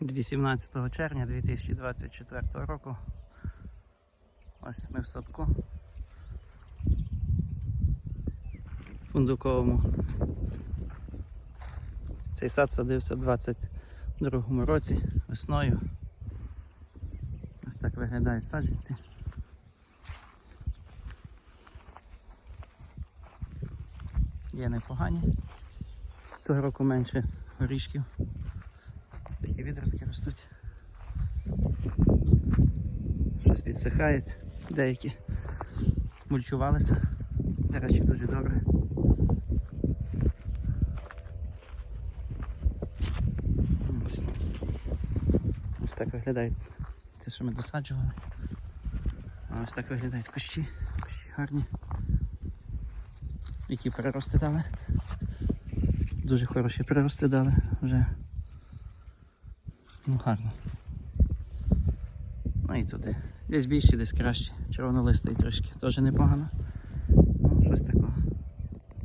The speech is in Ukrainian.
18 червня 2024 року. Ось ми в садку. Фундуковому. Цей сад садився в 22 році весною. Ось так виглядають саджанці. Є непогані. Цього року менше горішків. Такі відростки ростуть. Щось підсихають, деякі мульчувалися. До речі, дуже добре. Ось, ось так виглядають те, що ми досаджували. Ось так виглядають кущі. Кущі гарні. Які перерости дали. Дуже хороші прирости дали вже. Ну гарно. Ну і туди. Десь більше, десь краще. Червонолистий трошки. Теж непогано. Ну, щось такого.